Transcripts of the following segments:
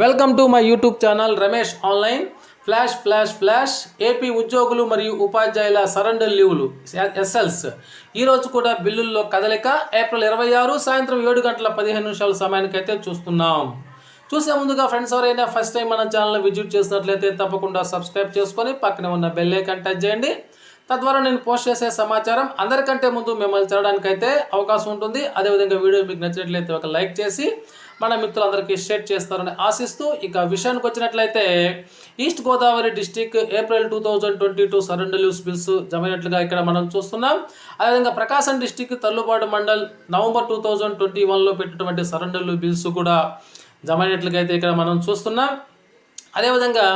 Welcome to my YouTube channel Ramesh online. Flash flash flash. AP ఉద్యోగులు మరియు ఉపాధ్యాయుల surrender లీవులు ఎస్ఎల్స్. ఈరోజు కూడా బిల్లుల్లో కదలిక. ఏప్రిల్ ఇరవై ఆరు సాయంత్రం ఏడు గంటల పదిహేను నిమిషాల సమయానికైతే చూస్తున్నాం. చూసే ముందుగా ఫ్రెండ్స్ ఎవరైనా ఫస్ట్ టైం మన ఛానల్ విజిట్ చేసినట్లయితే తప్పకుండా సబ్స్క్రైబ్ చేసుకొని పక్కనే ఉన్న బెల్ ఐకాన్ టచ్ చేయండి. తద్వారా నేను పోస్ట్ చేసే సమాచారం అందరికంటే ముందు మిమ్మల్ని చదవడానికైతే అవకాశం ఉంటుంది. అదేవిధంగా వీడియో మీకు నచ్చినట్లయితే ఒక లైక్ చేసి మన మిత్రులందరికీ షేర్ చేస్తారని ఆశిస్తూ ఇక విషయానికి వచ్చినట్లయితే east Godavari district April two thousand twenty two surrender leaves bills జమైనట్లుగా ఇక్కడ మనం చూస్తున్నాం. అదేవిధంగా Prakasam district తల్లుబాటు mandal November two thousand twenty వన్లో పెట్టినటువంటి సరెండర్ బిల్స్ కూడా జమైనట్లుగా అయితే ఇక్కడ మనం చూస్తున్నాం. అదేవిధంగా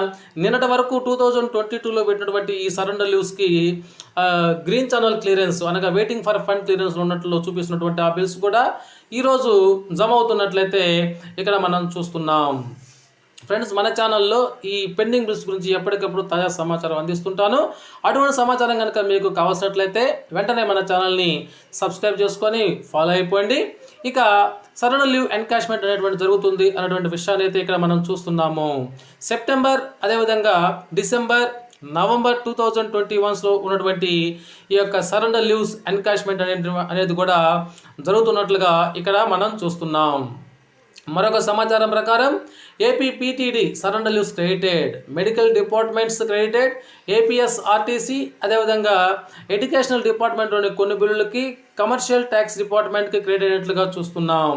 నిన్నటి వరకు టూ థౌజండ్ ట్వంటీ టూలో పెట్టినటువంటి ఈ సరెండర్ లీవ్స్కి గ్రీన్ ఛానల్ క్లియరెన్స్ అనగా వెయిటింగ్ ఫర్ ఫండ్ క్లియరెన్స్ ఉన్నట్లు చూపిస్తున్నటువంటి ఆ బిల్స్ కూడా ఈరోజు జమ అవుతున్నట్లయితే ఇక్కడ మనం చూస్తున్నాం. ఫ్రెండ్స్ మన ఛానల్లో ఈ పెండింగ్ బిల్స్ గురించి ఎప్పటికప్పుడు తాజా సమాచారం అందిస్తుంటాను. అటువంటి సమాచారం కనుక మీకు కావాల్సినట్లయితే వెంటనే మన ఛానల్ని సబ్స్క్రైబ్ చేసుకొని ఫాలో అయిపోండి. ఇక సరణ లీవ్ ఎన్కాష్మెంట్ అనేటువంటి జరుగుతుంది అనేటువంటి విషయాన్ని అయితే ఇక్కడ మనం చూస్తున్నాము. సెప్టెంబర్ అదేవిధంగా December November two thousand twenty వన్స్లో ఉన్నటువంటి ఈ యొక్క సరెండర్ లీవ్స్ ఎన్కాష్మెంట్ అనేది అనేది కూడా జరుగుతున్నట్లుగా ఇక్కడ మనం చూస్తున్నాం. మరొక సమాచారం ప్రకారం AP PTD surrender leaves credited medical departments credited APS RTC అదేవిధంగా ఎడ్యుకేషనల్ డిపార్ట్మెంట్లోని కొన్ని బిల్లులకి కమర్షియల్ ట్యాక్స్ డిపార్ట్మెంట్కి క్రెడిట్ అయినట్లుగా చూస్తున్నాం.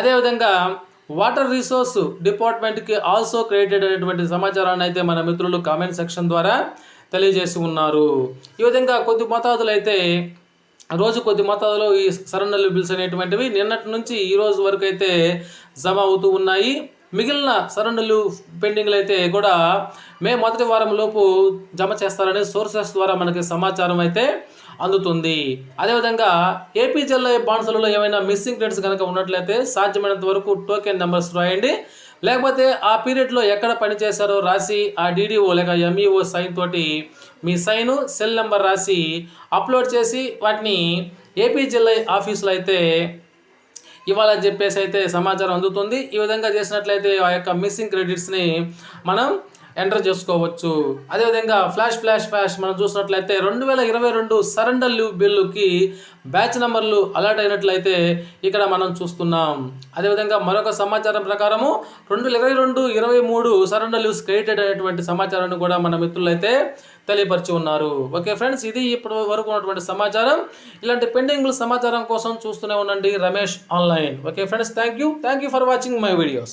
అదేవిధంగా వాటర్ రిసోర్స్ డిపార్ట్మెంట్కి ఆల్సో క్రియేటెడ్ అనేటువంటి సమాచారాన్ని అయితే మన మిత్రులు కామెంట్ సెక్షన్ ద్వారా తెలియజేసి ఉన్నారు. ఈ విధంగా కొద్ది మోతాదులు అయితే రోజు కొద్ది మొత్తాలలో ఈ సరెండర్ బిల్స్ అనేటువంటివి నిన్నటి నుంచి ఈ రోజు వరకు అయితే జమ అవుతూ ఉన్నాయి. మిగిలిన సరెండర్లు పెండింగ్లు అయితే కూడా మే మొదటి వారం లోపు జమ చేస్తారని సోర్సెస్ ద్వారా మనకి సమాచారం అయితే అందుతుంది. అదేవిధంగా ఏపీ జిల్లా బాన్సులలో ఏమైనా మిస్సింగ్ రేట్స్ కనుక ఉన్నట్లయితే సాధ్యమైనంత వరకు టోకెన్ నెంబర్స్ రాయండి. లేకపోతే ఆ పీరియడ్లో ఎక్కడ పనిచేశారో రాసి ఆ డీడీఓ లేక ఎంఈఓ సైన్ తోటి మీ సైను సెల్ నెంబర్ రాసి అప్లోడ్ చేసి వాటిని ఏపీ జిల్లా ఆఫీసులో అయితే ఇవ్వాలని చెప్పేసి అయితే సమాచారం అందుతుంది. ఈ విధంగా చేసినట్లయితే ఆ యొక్క మిస్సింగ్ క్రెడిట్స్ని మనం ఎంటర్ చేసుకోవచ్చు. అదేవిధంగా ఫ్లాష్ ఫ్లాష్ ఫ్లాష్ మనం చూసినట్లయితే రెండు వేల ఇరవై రెండు సరెండర్ లీవ్ బిల్లుకి బ్యాచ్ నెంబర్లు అలర్ట్ అయినట్లయితే ఇక్కడ మనం చూస్తున్నాం. అదేవిధంగా మరొక సమాచారం ప్రకారము రెండు వేల ఇరవై రెండు ఇరవై మూడు సరెండర్ లీవ్స్ క్రెడిటెడ్ అయినటువంటి సమాచారాన్ని కూడా మన మిత్రులు అయితే తెలియపరిచి ఉన్నారు. ఓకే ఫ్రెండ్స్ ఇది ఇప్పటి వరకు ఉన్నటువంటి సమాచారం. ఇలాంటి పెండింగ్ సమాచారం కోసం చూస్తూనే ఉండండి Ramesh online. Okay friends thank you thank you for watching my videos